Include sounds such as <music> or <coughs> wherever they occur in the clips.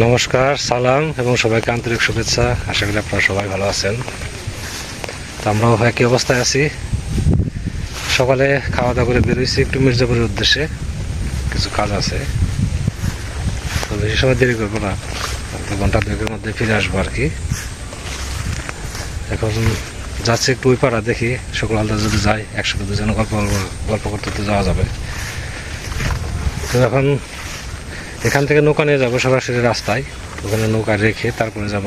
নমস্কার, সালাম এবং সবাইকে আন্তরিক শুভেচ্ছা। আশা করি আপনারা সবাই ভালো আছেন। তো আমরাও একই অবস্থায় আছি? সকালে খাওয়া দাওয়া করে বেরোইছি একটু মির্জাপুরের উদ্দেশ্যে। কিছু কাজ আছে। তো বেশি সময় দেরি করব না। তো ঘণ্টা, দুয়েকের মধ্যে ফিরে আসব আর কি। এখন যাচ্ছে একটু ওই পাড়া দেখি। সকল আলাদা যদি যাই একসাথে দুজনে গল্প গল্প- করতে যাওয়া যাবে। তো এখন এখান থেকে নৌকা নিয়ে যাব সরাসরি রাস্তায়। ওখানে নৌকা রেখে তারপরে যাব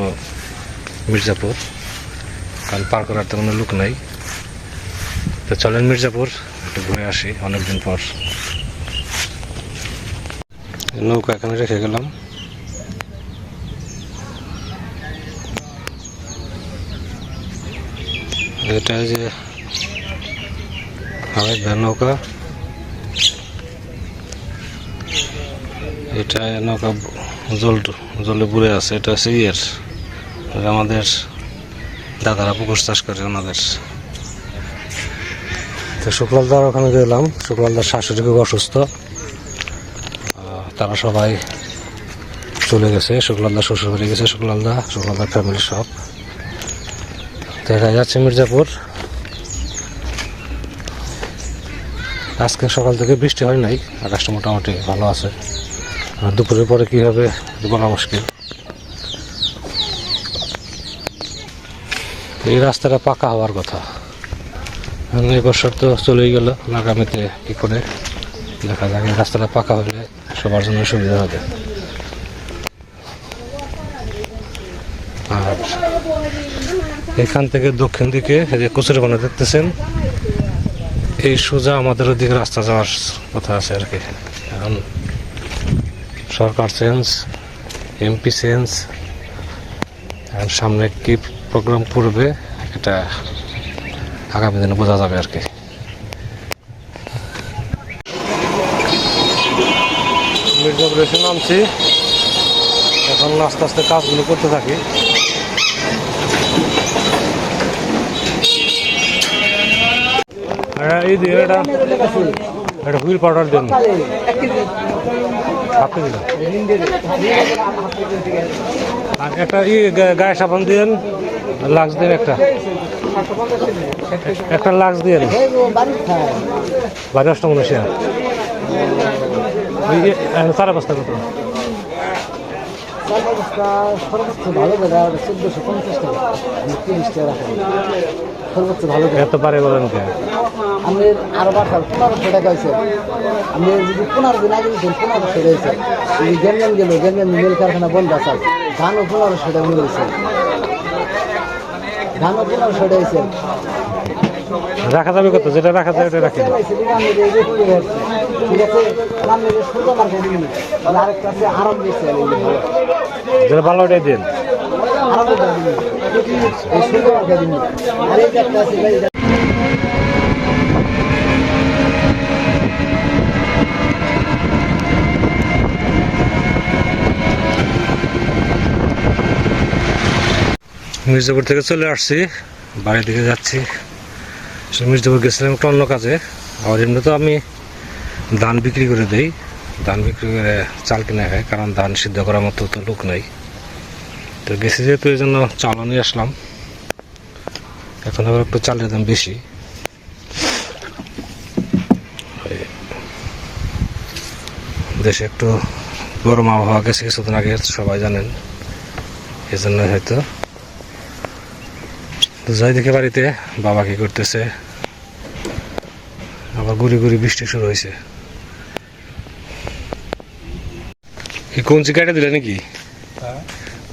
মির্জাপুর। কারণ পার করার তো কোনো লোক নাই। তো চলেন মির্জাপুর, একটু ঘুরে আসি অনেকদিন পর। নৌকা এখানে রেখে গেলাম। এটা যে নৌকা। এটা নৌকা জল জলে বুড়ে আছে, এটা হচ্ছে ইয়ের। আমাদের দাদারা পুকুর চাষ করে ওনাদের। তো শুক্লালদার ওখানে গেলাম। শুক্লালদার শাশুড়ি খুব অসুস্থ। তারা সবাই চলে গেছে। শুক্লালদা শ্বশুর বাড়ি গেছে, শুক্লালদা শুক্লালদার ফ্যামিলি সব দেখা যাচ্ছে মির্জাপুর। আজকে সকাল থেকে বৃষ্টি হয় নাই, আকাশটা মোটামুটি ভালো আছে। আর দুপুরের পরে কি হবে বলা মুশকিল। এই রাস্তাটা পাকা হওয়ার কথা। এই বছর তো চলেই গেল আগামীতে কি করে দেখা যাক, এই রাস্তাটা পাকা হলে সবার জন্য সুবিধা হবে। আর এখান থেকে দক্ষিণ দিকে যে কচুরিপানা দেখতেছেন, এই সোজা আমাদের ওদিকে রাস্তা যাওয়ার কথা আছে আর কি। এখন সরকার চেঞ্জ এমপি চেঞ্জ আর সামনে কি প্রোগ্রাম করবে এটা আগামী দিনে বোঝা যাবে আর কি। মির্জাপুর নামছি। এখন আস্তে আস্তে কাজগুলো করতে থাকি। এই দিন এটা এটা হুইল পাউডার দেন। আর একটা ই গায়ে সাবান দিয়েন লাক্স দিন একটা। একটা লাক্স দিয়েন বাড়ি অষ্টম উনশিয়া ওই যে, সাড়ে পাঁচটা কত এত পারে বলেন কে? আমি আরও বারো পনেরোশো টাকা হয়েছে। আমি যদি পনেরো দিন আগে দিচ্ছেন পনেরোশো রয়েছে এই গেঞ্জাম গেল গেঞ্জাম মিল কারখানা বন্ধ আছে ধানও পনেরোশো টাকা হয়েছে। ধানও পনেরোশো টাকা হয়েছে। রাখা যাবে কত? যেটা রাখা যায় ওটা রাখেন। যেটা ভালো ওটাই দিন আরাম এই সূর্য মার্কেট আর এই যে একটা আছে এই যে- মির্জাপুর থেকে চলে আসছি, বাড়ির দিকে যাচ্ছি। মির্জাপুর গেছিলাম একটা অন্য কাজে। আর এমনি তো আমি ধান বিক্রি করে দেই। ধান বিক্রি করে চাল কিনে খাই কারণ ধান সিদ্ধ করার মতো তো লোক নেই। তো গেছি যেহেতু, এই জন্য চালও নিয়ে আসলাম। এখন আবার একটু চালের দাম বেশি। দেশে একটু গরম আবহাওয়া গেছে, কিছুদিন আগে, সবাই জানেন। এই জন্য হয়তো। তো যাই দেখে বাড়িতে বাবা কি করতেছে? আবার গুড়ি গুড়ি বৃষ্টি শুরু হয়েছে। কি কঞ্চি কেটে দিলে নাকি?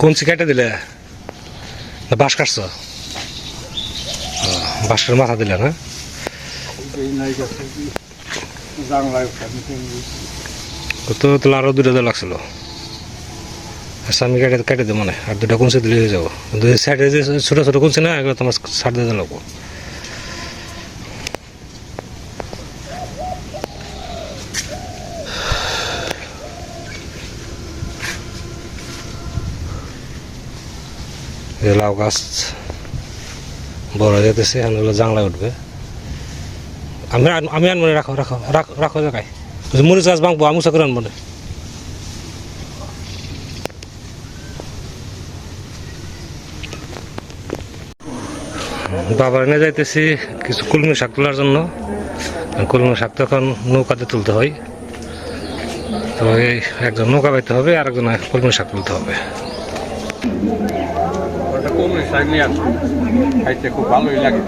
কঞ্চি কেটে দিলে? না বাঁশ কাটছ? ও, বাঁশের মাথা দিলে না? তো তাহলে আরও দুটো লাগছিল। আমি কেটে কেটে দেবো মানে আর দুটা কুঞ্চি দিলে হয়ে যাব। দুই সাইডে যে ছোটো ছোটো কুঞ্চি না, এগুলো তোমার ছাড় দিয়ে লাগবো। লাউ গাছ বড় হয়ে যেতেছে এগুলো জাংলায় উঠবে। আমি আমি আনব রাখো রাখো রাখো রাখো জায়গায়। মরিচ গাছ ভাঙবো আমুচা করে আনব না। বাবা এনে যাইতেছি কিছু কুলমি শাক তোলার জন্য। কুলমি শাক তখন নৌকাতে তুলতে হয়। তো এই একজন নৌকা বাইতে হবে আর একজন কুলমি শাক তুলতে হবে। নিয়ে খাইতে খুব ভালোই লাগে।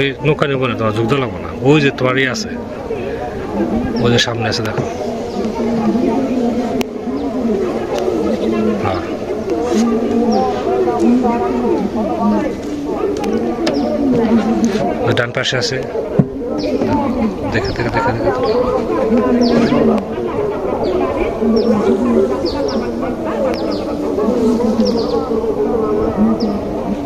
আমি নৌকা নেব না তোমার যুদ্ধ লাগবো না। ওই যে তোমার আছে। ওই যে সামনে আছে, দেখো। হ্যাঁ। ডান পাশে আছে। দেখে দেখে দেখে দেখে।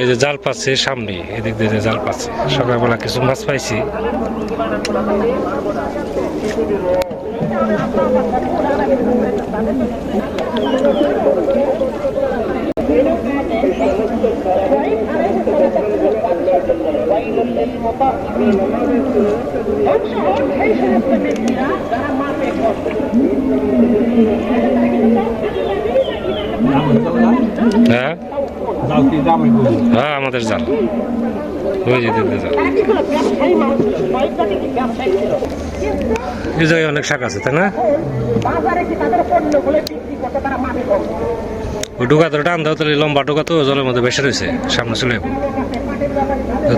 এই যে জাল পাচ্ছে সামনে এদিক দিয়ে যে জাল পাচ্ছে। সকালবেলা কিছু মাছ পাইছি। হ্যাঁ? হ্যাঁ আমাদের এই জায়গায় অনেক শাক আছে, তাই না? ডুকা তো টান দাও, তাহলে লম্বা ডুকা তো জলের মধ্যে বেসে রয়েছে, সামনে চলে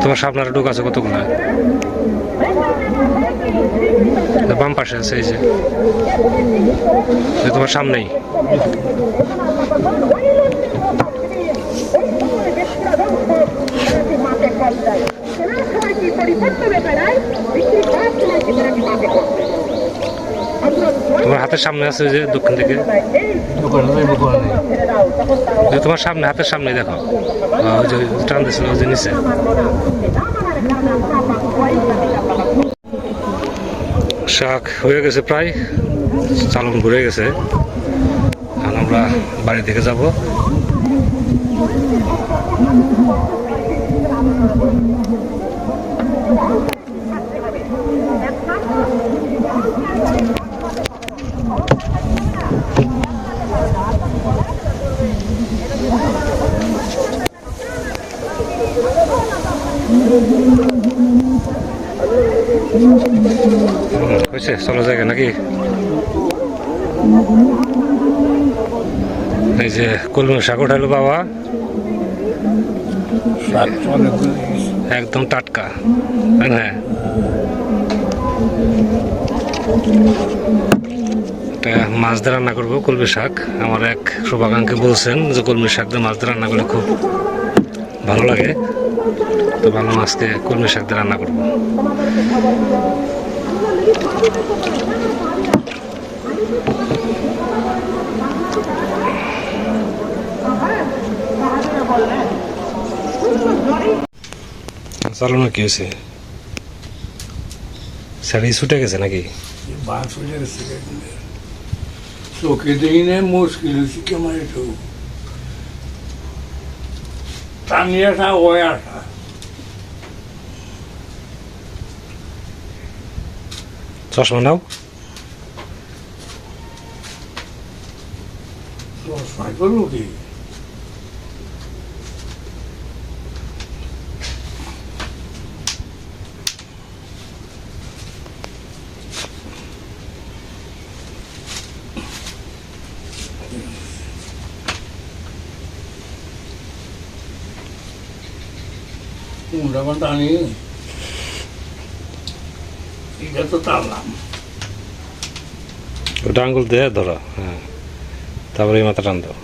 তোমার সামনে ডুকা আছে কতগুলো? বাম পাশে আছে, এই যে। তোমার সামনেই। তোমার হাতের সামনে আছে যে দক্ষিণ যে তোমার সামনে, হাতের সামনে দেখো। টান দিছিল ওই নিচে। শাক হয়ে গেছে প্রায়। চালন ঘুরে গেছে। এখন আমরা বাড়ি থেকে যাব হয়েছে চলো জায়গা নাকি এই যে কলমি শাক উঠাইলো বাবা। একদম টাটকা একটা মাছ দিয়ে রান্না করব, কলমি শাক। আমার এক শুভাকাঙ্ক্ষী বলছেন যে কলমি শাক দিয়ে মাছ দিয়ে রান্না করলে খুব ভালো লাগে। তো ভালো মাছকে কলমি শাক দিয়ে রান্না করব। চালানো কি হয়েছে? শাড়ি ছুটে গেছে নাকি? বাস গেছে চোখে দেখি না মুশকিল হয়েছে কেমন একটু টানিয়ে আসা ওই আসা চশমা নাও। চশমা করব কি? আনি এটা তো টানলাম। ওটা আঙ্গুল দিয়ে ধরো হ্যাঁ। তারপরে এই মাথা টান দাও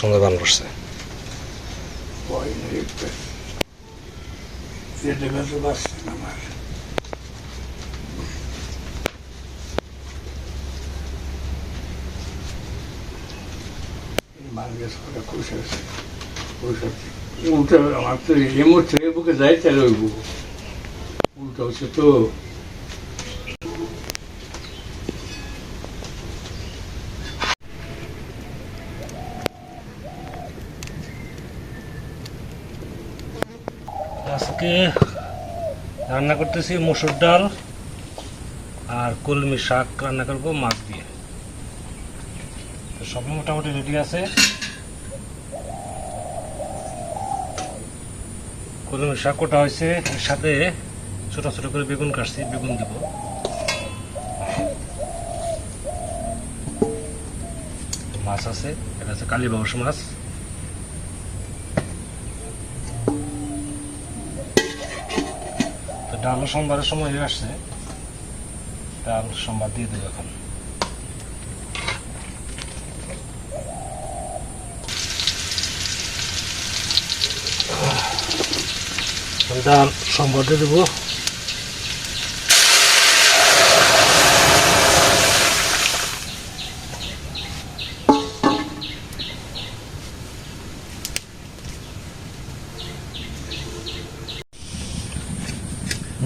সুন্দর বান করছে একটা যেতে বেঁচে পারছে না আমার গেছে ওটা খুশ খুশ হচ্ছে উল্টো আমার তো এই মুহূর্তে বুকে যাই তাহলে ওই বুক উল্টো তো আজকে রান্না করতেছি মসুর ডাল আর কলমি শাক রান্না করব মাছ দিয়ে। তো সব মোটামুটি রেডি আছে। কলমি শাক কোটা হয়েছে, এর সাথে ছোট ছোট করে বেগুন কাটছি, বেগুন দিব। মাছ আছে, এটা হচ্ছে কালীবাউস মাছ। ডাল সোমবারের সময় হয়ে আসছে। ডাল সোমবার দিয়ে দেবো এখন। ডাল সোমবার দিয়ে দেবো।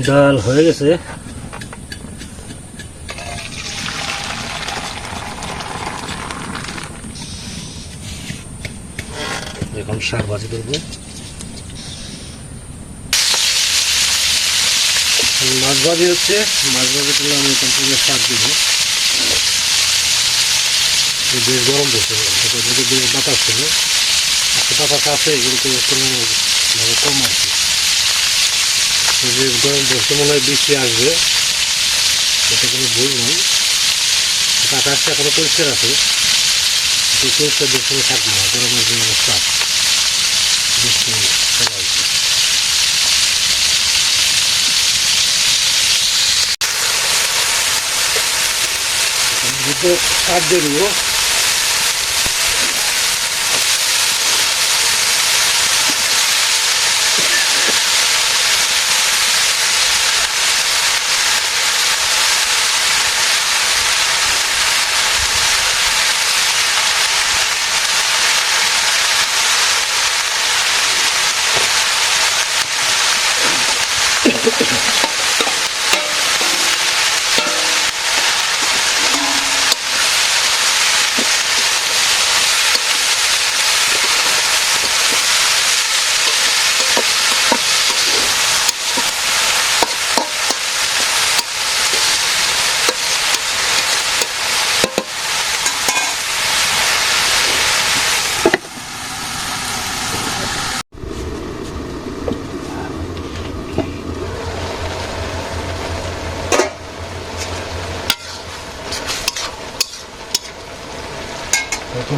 ডাল হয়ে গেছে। এখন শাক ভাজি করব। মাছ ভাজি হচ্ছে, মাছ ভাজি করলে আমি এখান থেকে শাক দিব। বেশ গরম যদি বেশ বাতাস ছিল। একটা বাতাস আছে কিন্তু কোনো ভাবে কম এই যে গরম পড়ছে মনে হয় বৃষ্টি আসবে এটা কোনো ভুল নয় এটা আকাশটা এখনও পরিষ্কার আছে কিন্তু পরিষ্কার দিক সময় থাকবে না গরমের যে অবস্থা বৃষ্টি চলে আসবে দুটো শাক দিয়ে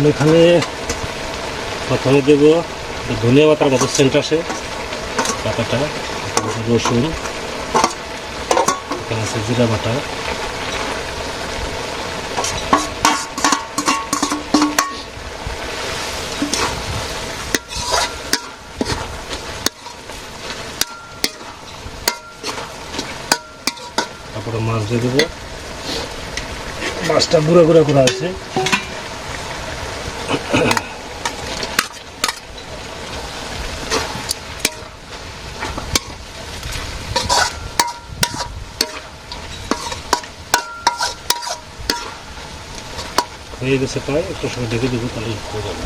এখন এখানে প্রথমে দেব ধনিয়া পাতার মতো সেন্ট আসে পাতাটা, রসুন, এখানে আছে জিরা বাটা। তারপরে মাছ দিয়ে দেবো। মাছটা গুঁড়া গুঁড়া করা আছে। হয়ে গেছে প্রায় একটু সময় ঢেকে দেবো, তাহলে হয়ে যাবে।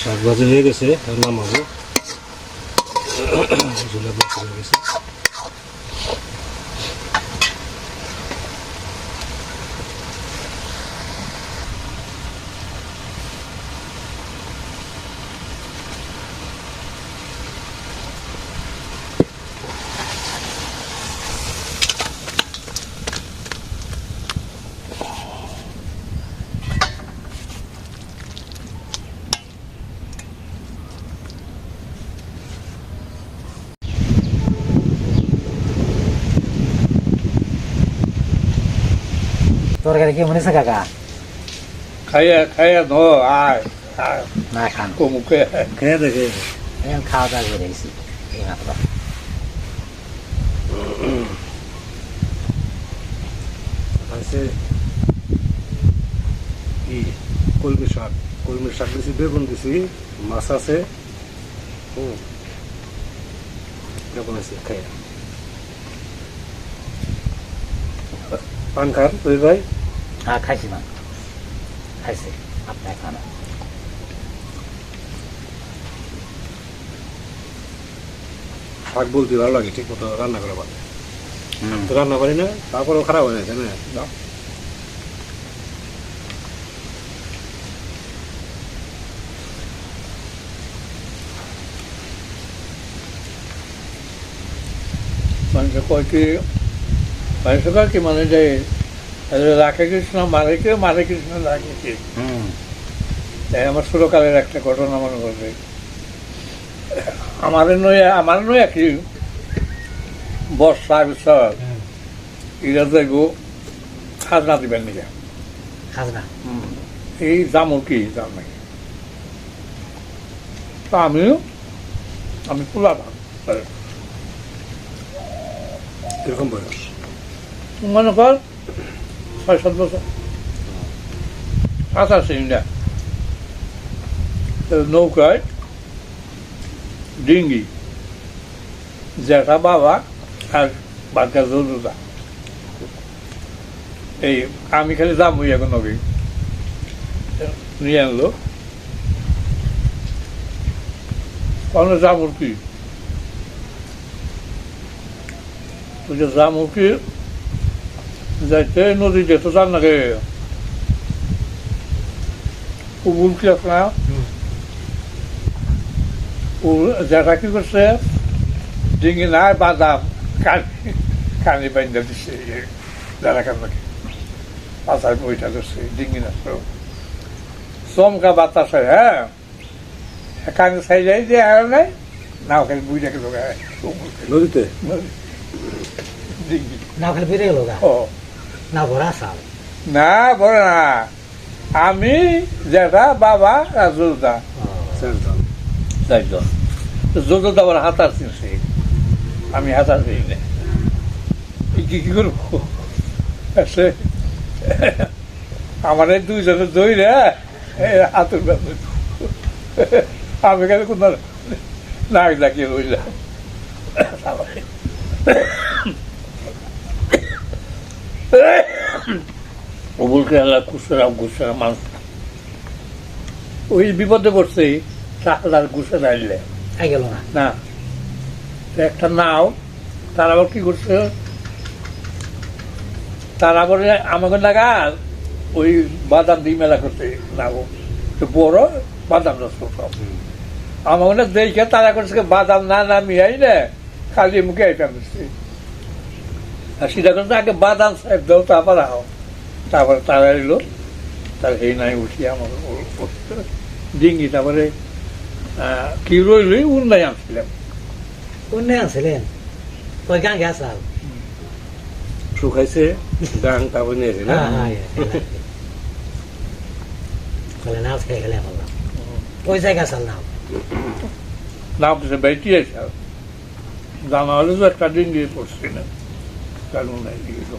শাক ভাজি হয়ে গেছে নামাবো ঝোলা <coughs> ভাজি হয়ে গেছে। তরকারি কি মনে কাকা? খাইয়া খাইয়া ধো আয় না খান। কমুকে খেয়ে দেখে এখন খাওয়া দাওয়া করে এসেছি এই মাত্র। আছে কি? কলমি শাক। কলমি শাক দিছি বেগুন দিছি মাছ আছে। হুম। কেমন আছে খাই পান খান তুই ভাই। হ্যাঁ খাইছি না খাইছি আপনার খানা শাক বলতে ভালো লাগে ঠিক মতো রান্না করে পারে তো রান্না পারি না তারপরেও খারাপ হয়ে যায় না মানুষ কয় কি মানুষ কয় কি মানে যে রাখে কৃষ্ণ মারে কে মারে কৃষ্ণ রাখে কি? হুম। তাই আমার ছোটকালের একটা ঘটনা মনে করবে আমার নয় আমার নয় কি? বর্ষা বিশাল এরা যাইব খাজনা দিবেন নিজে। খাজনা? এই জামুর কি জাম? নাই তা আমিও আমি পোলা দাম বয়স? মনে কর ছয় সাত বছর আঠাশে ইন্ডিয়া নৌকায় ডিঙ্গি, জ্যাঠা বাবা আর বাচ্চা জরুরা এই আমি খালি যাম ওই এখন নবী। নিয়ে আনলো। কোনো জামুর কি জামুর কি যাইতে নদীতে তো জান নাকি উবুল কি আছে না উ- কি করছে ডিঙ্গি নাই বাদাম কানি কানি বাইন্দা দিচ্ছে যারা কেন নাকি পাতায় বইটা ধরছে ডিঙ্গি না চমকা বাতাস হয় হ্যাঁ কানি সাই যাই দিয়ে আর নাই না ওখানে বুইটাকে ঢোকায় নদীতে ডিঙ্গি না ওখানে বেড়ে গেল গা ও না ভরা সাল। না বড় না। আমি জেঠা বাবা আর জোরদা চারজন জোরদা আবার হাতার চিনছে আমি হাতার চিনি না কি কি করব? সে আমার এই দুইজনে দইরে হাতের ব্যাপার। আমি কেন কোন নাক ডাকিয়ে রইলাম? <coughs> অবুলকে আল্লাহ মানুষ ওই বিপদে পড়ছে চাকলার গেল না। না। একটা নাও তার আবার কি করছে? তার আবার আমাকে লাগা ওই বাদাম দিয়ে মেলা করতে নাও। তো বড় বাদাম নষ্ট সব আমাকে দেখে তারা করছে বাদাম না নামিয়াই না খালি মুখে দিচ্ছে আর সেটা করছে আগে বাদাম সাহেব দাও তারপর আও। তারপরে তারা এলো। তার এই নাই উঠি আমার ডিঙ্গি। তারপরে কি রইলই উন্নয় আনছিলাম। কোনে আনছিলেন? ওই গান গেছে সাল শুকাইছে গাং তারপর নিয়েছে না? হ্যাঁ হ্যাঁ বলে নাও খেয়ে গেলে বললাম ওই জায়গা সাল নাও নাম সে বেটি আছে জানা হলে তো একটা দিন দিয়ে পড়ছি না। কারণ নাই দিল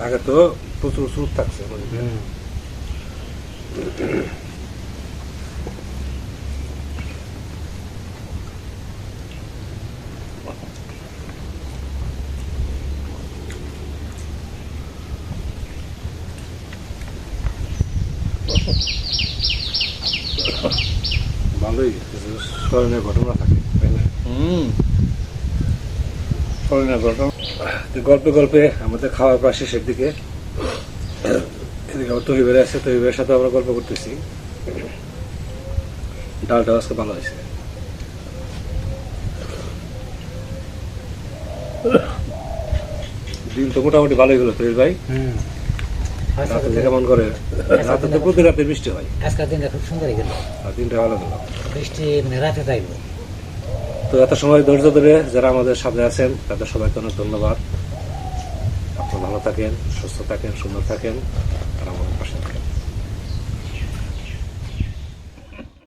আগে তো প্রচুর সুদ থাকছে নদীতে ভালোই কিছু স্মরণীয় ঘটনা থাকে তাই না হুম করোনা ঘটনা গল্পে গল্পে আমাদের খাওয়ার প্রায় শেষের দিকে। এদিকে আমার তহিবের আছে তহিবের সাথে আমরা গল্প করতেছি। ডালটা আজকে ভালো হয়েছে। দিন তো মোটামুটি ভালোই হলো তহির ভাই। রাতে থেকে কেমন করে রাতে তো প্রতি রাতে বৃষ্টি হয়। আজকের দিনটা খুব সুন্দর গেল। দিনটা ভালো গেল বৃষ্টি মানে রাতে তাইলো তো এত সময় ধৈর্য ধরে যারা আমাদের সাথে আছেন, তাদের সবাইকে অনেক ধন্যবাদ। আপনারা ভালো থাকেন, সুস্থ থাকেন, সুন্দর থাকেন। আর আমাদের পাশে থাকেন।